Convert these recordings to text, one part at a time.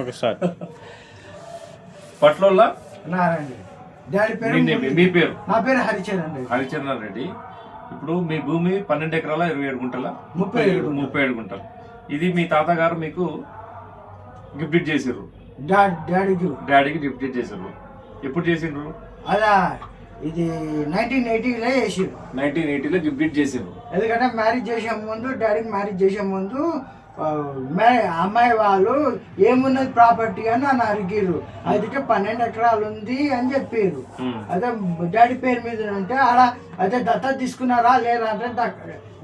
ఒక స్టార్ట్ పట్లోళ్ళ? నారాయణ రెడ్డి డాడీ పేరు మీ నేమ్, మురళి. మీ పేరు? నా పేరు హరిచరణ్ రెడ్డి. హరిచంద్ర రెడ్డి. ఇప్పుడు మీ భూమి పన్నెండు ఎకరాల ఇరవై ఏడు గుంటల? ముప్పై ఏడు గుంటలు. ముప్పై ఏడు గుంటలు. ఇది మీ తాతగారు మీకు గిఫ్ట్ చేసిర్రు? డా- డాడీకి. డాడీకి గిఫ్ట్ చేసిర్రు. ఎప్పుడు చేసిండ్రు అలా ఇది నైన్టీన్ ఎయిటీలో వేసారు నైన్టీన్ ఎయిటీలో గిఫ్ట్ చేసిండ్రు ఎందుకంటే మ్యారేజ్ చేసే ముందు డాడీకి మ్యారేజ్ చేసే ముందు అమ్మాయి వాళ్ళు ఏమున్నది ప్రాపర్టీ అని నన్ను అడిగిర్రు అయితే పన్నెండు ఎకరాలు ఉంది అని చెప్పారు. అదే డాడీ పేరు మీద ఉంటే ఆడ అదే దత్తత తీసుకున్నారా? లేరా అంటే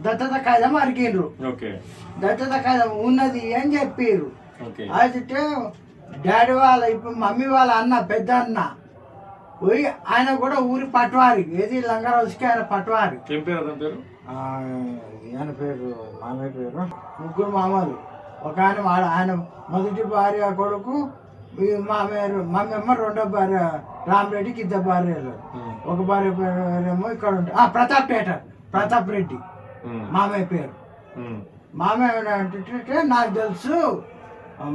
దత్తత కాగితం అడిగిర్రు ఓకే. దత్తత కాగితం ఉన్నది అని చెప్పారు అయితే డాడీ వాళ్ళ ఇప్పుడు మమ్మీ వాళ్ళ అన్న పెద్ద అన్న పోయి ఆయన కూడా ఊరి పట్వారి ఏది లంగరాజుకి ఆయన పట్వారి. ఏం పేరు? ఆయన పేరు మామయ్య పేరు ముగ్గురు మామలు ఒక ఆయన వాడు ఆయన మొదటి భార్య కొడుకు మామయ్య మామయ్య రెండో భార్య రామరెడ్డికి ఇద్దరు భార్యలు. ఒక భార్య పేరేమో ఇక్కడ ఉంటుంది ఆ, ప్రతాప్ పేటర్ ప్రతాప్ రెడ్డి. మామయ్య పేరు. మామయ్య అంటే నాకు తెలుసు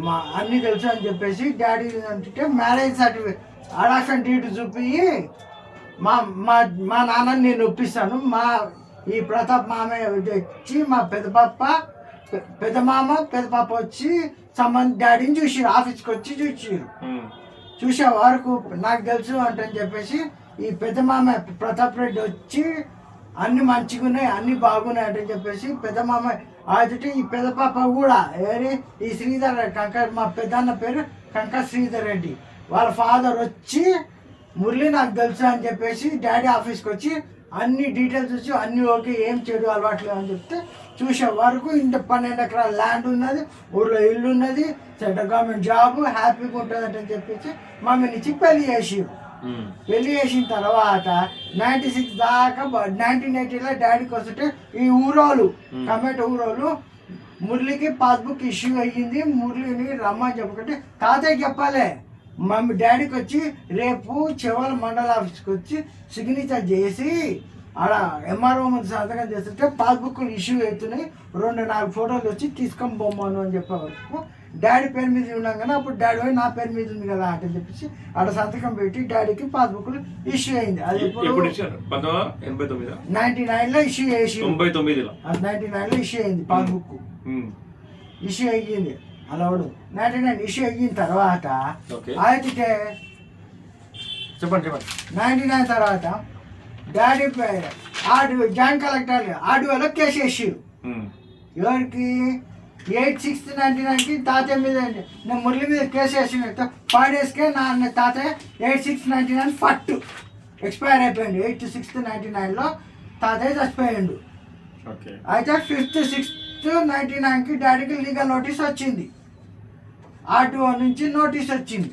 మా అన్నీ తెలుసు అని చెప్పేసి డాడీ అంటే మ్యారేజ్ సర్టిఫికేట్ అడాక్షన్ డీట్ చూపి మా మా మా నాన్నని నేను ఒప్పిస్తాను మా ఈ ప్రతాప్ మామయ్య వచ్చి మా పెద్ద పాప పెద్ద మామ పెద్ద పాప వచ్చి సంబంధ డాడీని చూసిరు ఆఫీస్కి వచ్చి చూసిరు ఉమ్. చూసే వరకు నాకు తెలుసు అంటని చెప్పేసి ఈ పెద్ద మామ ప్రతాప్ రెడ్డి వచ్చి అన్ని మంచిగా ఉన్నాయి అన్ని బాగున్నాయి అంటని చెప్పేసి పెద్ద మామ అయితే ఈ పెద్ద పాప కూడా ఏరి ఈ శ్రీధర్ రెడ్డి కంక మా పెద్దన్న పేరు కంక శ్రీధర్ రెడ్డి వాళ్ళ ఫాదర్ వచ్చి మురళి నాకు తెలుసు అని చెప్పేసి డాడీ ఆఫీస్కి వచ్చి అన్ని డీటెయిల్స్ వచ్చి అన్ని ఓకే ఏం చెడు అలవాట్లు అని చెప్తే చూసే వరకు ఇంత పన్నెండు ఎకరాల ల్యాండ్ ఉన్నది ఊర్లో ఇల్లు ఉన్నది సెంట్రల్ గవర్నమెంట్ జాబ్ హ్యాపీగా ఉంటుంది అని చెప్పేసి మమ్మల్ని ఇచ్చి పెళ్ళి ఉమ్. పెళ్ళి చేసిన తర్వాత నైన్టీ సిక్స్ దాకా నైన్టీన్ ఎయిటీలో డాడీకి వస్తుంటే ఈ ఊరోళ్ళు కమెట్ ఊరోళ్ళు మురళికి పాస్బుక్ ఇష్యూ అయ్యింది మురళిని రమ్మని చెప్పకుంటే తాతయ్య చెప్పాలే. మమ్మీ డాడీకి వచ్చి రేపు చివరి మండల ఆఫీస్కి వచ్చి సిగ్నేచర్ చేసి ఆడ ఎంఆర్ఓ ముందు సంతకం చేస్తుంటే పాస్బుక్ ఇష్యూ అవుతున్నాయి. రెండు నాలుగు ఫోటోలు వచ్చి తీసుకొని పోమ్మను అని చెప్పే వరకు డాడీ పేరు మీద ఉన్నాం కానీ అప్పుడు డాడీ పోయి నా పేరు మీద ఉంది కదా అంటే చెప్పేసి ఆడ సంతకం పెట్టి డాడీకి పాస్బుక్లు ఇష్యూ అయింది. అది ఇప్పుడు నైన్టీ నైన్లో ఇష్యూ చేసి నైన్టీ నైన్లో ఇష్యూ అయింది పాస్బుక్. ఇష్యూ అయ్యింది. అలవాడు. నైన్ ఇష్యూ అయిన తర్వాత అయితే చెప్పండి చెప్పండి. నైన్టీ నైన్ తర్వాత డాడీ పేరు ఆర్డీఓ జాయింట్ కలెక్టర్ ఆర్డీఓలో కేసు వేసారు. ఎవరికి? ఎయిట్ సిక్స్త్ నైన్టీ నైన్కి తాతయ్య మీద నేను మురళి మీద కేసు వేసిన ఫైవ్ డేస్కే నా తాతయ్య ఎయిట్ సిక్స్ నైన్టీ నైన్ ఫట్ ఎక్స్పైర్ అయిపోయింది ఎయిట్ సిక్స్త్ నైన్టీ నైన్లో తాతయ్య చచ్చిపోయాడు. ఓకే. అయితే ఫిఫ్త్ సిక్స్త్ నైన్టీ నైన్కి డాడీకి లీగల్ నోటీస్ వచ్చింది. ఆర్టీఓ నుంచి నోటీస్ వచ్చింది.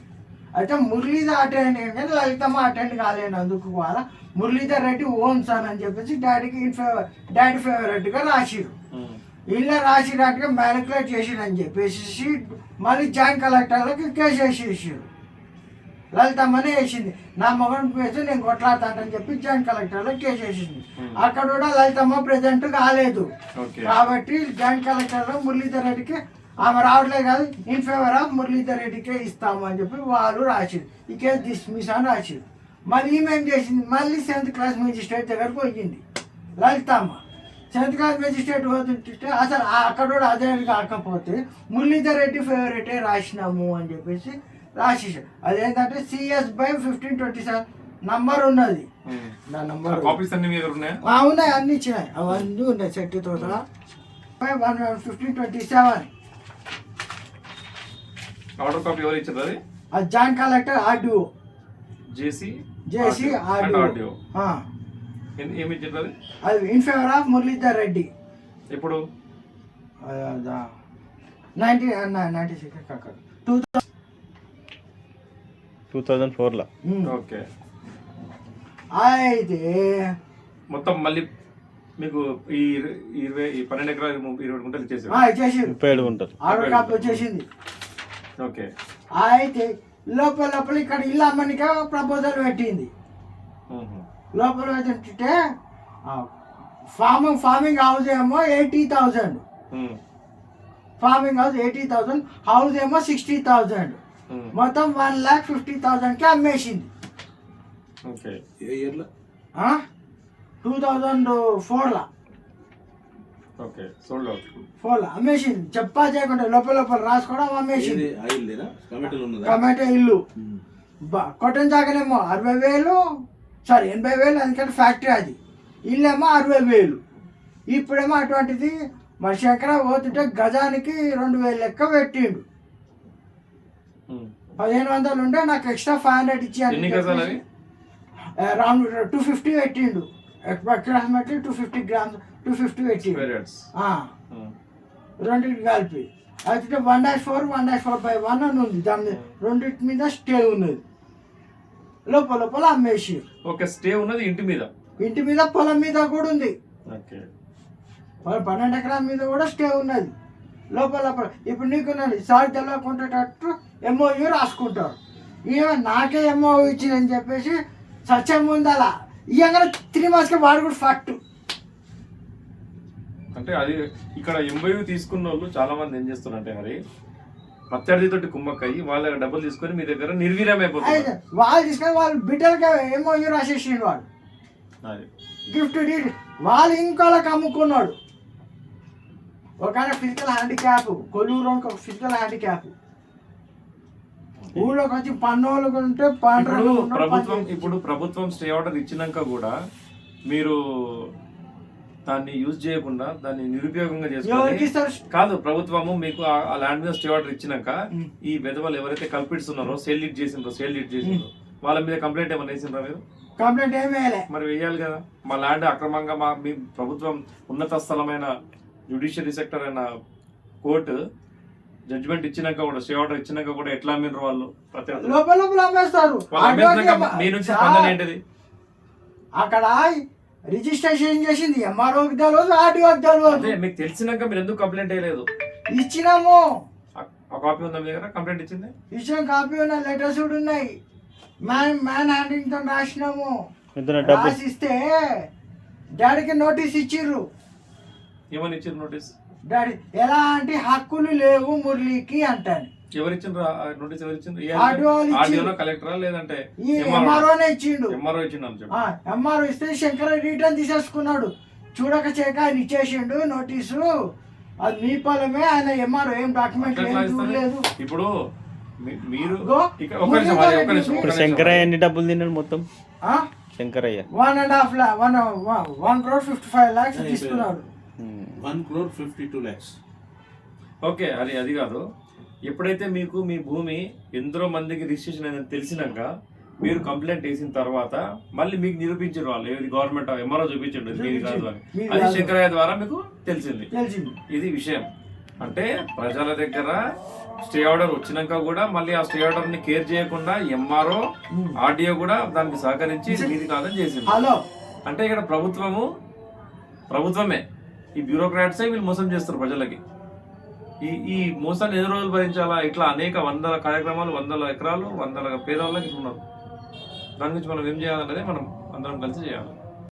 అయితే మురళీధర్ అటెండ్ కానీ లలితమ్మ అటెండ్ కాలేనందుకు కూడా మురళీధర్ రెడ్డి ఓన్ సన్ అని చెప్పేసి డాడీకి ఇన్ ఫేవర్ డాడీ ఫేవరెట్గా రాసిరు. ఉమ్. ఇలా రాసినట్టుగా మ్యానికులేట్ చేసిరని చెప్పేసి మళ్ళీ జాయింట్ కలెక్టర్లకి కేసు వేసేసారు. లలితమ్మనే వేసింది. నా మగన్ వేసి నేను కొట్లాడతానని చెప్పి జాయింట్ కలెక్టర్లో కేసు వేసింది. అక్కడ కూడా లలితమ్మ ప్రెజెంట్ కాలేదు. కాబట్టి జాయింట్ కలెక్టర్లో మురళీధర్ రెడ్డికి ఆమె రావట్లేదు కాదు ఇన్ ఫేవర్ ఆఫ్ మురళీధర్ రెడ్డికే ఇస్తాము అని చెప్పి వాళ్ళు రాసిరు ఈ కేసు డిస్మిస్ అని రాసిరు మళ్ళీ ఈమె చేసింది? మళ్ళీ సెవెంత్ క్లాస్ మేజిస్ట్రేట్ దగ్గరకు పోయింది. లలితమ్మ సెవెంత్ క్లాస్ మేజిస్ట్రేట్ పోతుంటే అసలు అక్కడ కూడా అదే కాకపోతే మురళీధర్ రెడ్డి ఫేవరెటే రాసినాము అని చెప్పేసి రాసేసారు అదేంటంటే CS by fifteen twenty seven number ఉన్నది. నా నంబర్ కాపీస్ అన్ని మీ దగ్గర ఉన్నాయా? ఉన్నాయి అన్ని ఇచ్చినాయి. అవన్నీ ఉన్నాయి సెట్ తోట. One fifteen twenty seven order copy ఎవరు ఇచ్చారు అది? అది joint collector RDO. JC JC RDO. ఏమి ఇచ్చారు అది? అది in favour of Muralidhar Reddy. ఎప్పుడు? Ninety ninety six two two thousand ఫోర్లో. ఓకే. అయితే మొత్తం మళ్ళీ మీకు ఈ ఇర- ఇరవై ఈ పన్నెండు ఎకరాలు ఇరవై గుంటలు ఇచ్చేసారు. ఆ, ఇచ్చేసిండు. ముప్పై ఏడు ఉంటారు ఆర్డర్ కాపీ వచ్చేసింది. ఓకే. అయితే లోపల లోపల ఇక్కడ ఇల్లు అమ్మనికే ప్రపోజల్ పెట్టింది. లోపల ఏంటంటే ఫార్మింగ్ ఫార్మింగ్ హౌస్ ఏమో eighty thousand. Farming house eighty thousand house ఏమో సిక్స్టీ థౌసండ్ ఉమ్. మొత్తం వన్ ల్యాక్ ఫిఫ్టీ థౌసండ్కి అమ్మేసింది. ఓకే. ఏ ఇయర్లో? టూ థౌజండ్ ఫోర్లో ఓకే సోల్డ్ అవుట్ ఫోర్లో అమ్మేసింది. చెప్పా చేయకుండా లోపల లోపల రాసుకోవడం అమ్మేసింది. టమాటో ఇల్లు. బా కొట్టం జాగనేమో అరవై వేలు సారీ ఎనభై వేలు ఎందుకంటే ఫ్యాక్టరీ అది. ఇల్లేమో అరవై వేలు. ఇప్పుడేమో అటువంటిది. మరి శంకర పోతుంటే గజానికి రెండు వేలు లెక్క పెట్టిండు. పదిహేను వందలు ఉంటే నాకు ఎక్స్ట్రా ఫైవ్ హండ్రెడ్ ఇచ్చి ఎన్ని గజాలు అవి? రౌండ్ టూ ఫిఫ్టీ పెట్టిండు. Approximately two fifty grams two fifty పెట్టిండు. ఆ, రెండింటికి కలిపి. అయితే one dash four one dash four by one అని ఉంది. దాని మీద రెండింటి మీద స్టే ఉన్నది. లోపల లోపల అమ్మేసి ఓకే స్టే ఉన్నది ఇంటి మీద? ఇంటి మీద పొలం మీద కూడా ఉంది. పన్నెండు ఎకరాల మీద కూడా స్టే ఉన్నది. లోపల లోపల. ఇప్పుడు నీకున్నది సార్ తెలవకుంటేటట్టు ఎంఓయూ రాసుకుంటారు. ఈమె నాకే ఎంఓ ఇచ్చిందని చెప్పేసి సత్యం ఉండాల? ఇయ్యంగానే త్రీ మంత్స్కి వాడు కూడా ఫట్ అంటే అది ఇక్కడ ఎంబై తీసుకున్న వాళ్ళు చాలా మంది ఏం చేస్తున్నారంటే మరి ప్రత్యర్థితోటి కుమ్మక్కయ్యి వాళ్ళ దగ్గర డబ్బులు తీసుకొని మీ దగ్గర నిర్వీర్యం అయిపోతున్నారు వాళ్ళు తీసుకొని వాళ్ళ బిడ్డలకి ఎంఓయూ రాసేసిండు వాడు. అది. గిఫ్ట్ డీడ్ వాళ్ళు ఇంకోళ్ళకి అమ్ముకున్నాడు. ఒక ఆయన ఫిజికల్ హ్యాండిక్యాప్ కొల్లూరు ఒక ఫిజికల్ హ్యాండిక్యాప్ ఊళ్ళోకి వచ్చి పన్నోళ్ళు ఉంటే ఇప్పుడు ప్రభుత్వం ఇప్పుడు ప్రభుత్వం స్టే ఆర్డర్ ఇచ్చినాక కూడా మీరు దాన్ని యూజ్ చేయకుండా దాన్ని నిరుపయోగంగా చేసుకొని కాదు ప్రభుత్వము మీకు ఆ- ల్యాండ్ మీద స్టే ఆర్డర్ ఇచ్చినాక. ఈ విధవలు ఎవరైతే కల్పిట్స్ ఉన్నారో సేల్ లీడ్ చేసిండ్రో సేల్ లీడ్ చేసిండ్రో వాళ్ళ మీద కంప్లైంట్ ఏమైనా వేసిండ్రా మీరు? కంప్లైంట్ ఏం వేయలే. మరి వేయాలి కదా. మా ల్యాండ్ అక్రమంగా మా మీ ప్రభుత్వం ఉన్నత స్థలమైన జ్యుడిషియరీ సెక్టర్ అయిన కోర్టు జడ్జిమెంట్ ఇచ్చినాక కూడా స్టే ఆర్డర్ ఇచ్చినాక కూడా ఎట్లా అమ్మిండ్రు వాళ్ళు? లోపల లోపల అమ్మేస్తారు. మీ నుంచి స్పందన ఏంటిది? అక్కడ రిజిస్ట్రేషన్ చేసింది. ఎంఆర్ఓకి తెలియదు ఆర్టీఓకి తెలియదు మీకు తెలిసినాక మీరు ఎందుకు కంప్లైంట్ వేయలేదు ఇచ్చినాము. కాపీ ఉందా మీ దగ్గర? కంప్లైంట్ ఇచ్చింది? ఇచ్చిన కాపీ ఉన్న లెటర్స్ కూడా ఉన్నాయి. మ్యాన్ మ్యాన్ హ్యాండింగ్తో రాసినాము. ఇద్దరు డబ్బు రాసి ఇస్తే డాడీకి నోటీస్ ఇచ్చిర్రు. ఏమని ఇచ్చింది నోటీస్? డాడీ ఎలాంటి హక్కులు లేవు మురళికి అంటాను. నోటీస్ కలెక్టరా లేదంటే ఎంఆర్ఓనే ఇచ్చిండు. ఎంఆర్ఓ ఇచ్చిండు అని చెప్పి. ఎంఆర్ఓ ఇస్తే శంకర్ రిటర్న్ తీసేసుకున్నాడు. చూడక చేయక ఆయన ఇచ్చేసిండు నోటీసు. అది మీ పొలమే ఆయన ఎంఆర్ఓ ఏం డాక్యుమెంట్? చూడలేదు ఇప్పుడు మీరు. శంకరయ్య ఎన్ని డబ్బులు తిన్నాడు మొత్తం? Shankaraiah. One and half law one one crore fifty five lakhs తీసుకున్నాడు. One crore fifty two lakhs okay అది అది కాదు. ఎప్పుడైతే మీకు మీ భూమి ఎందరో మందికి రిజిస్ట్రేషన్ అయిందని తెలిసినాక మీరు కంప్లైంట్ వేసిన తర్వాత మళ్ళీ మీకు నిరూపించారు వాళ్ళు. ఏది గవర్నమెంట్ ఎంఆర్ఓ చూపించండి ఇది మీది కాదు అని. అది. శంకరయ్య ద్వారా మీకు తెలిసింది. తెలిసింది. ఇది విషయం. అంటే ప్రజల దగ్గర స్టే ఆర్డర్ వచ్చినాక కూడా మళ్ళీ ఆ స్టే ఆర్డర్ని కేర్ చేయకుండా ఎంఆర్ఓ ఆర్డీఓ కూడా దానికి సహకరించి మీది కాదని చేసింది. హలో అంటే ఇక్కడ ప్రభుత్వము ప్రభుత్వమే. ఈ బ్యూరోక్రాట్సే వీళ్ళు మోసం చేస్తారు ప్రజలకి? ఈ ఈ మోసాన్ని ఎన్ని రోజులు భరించాలా? ఇట్లా అనేక వందల కార్యక్రమాలు వందల ఎకరాలు వందల పేదవాళ్ళకి వాళ్ళకి ఉన్నారు. దాని గురించి మనం ఏం చేయాలన్నదే మనం అందరం కలిసి చేయాలి.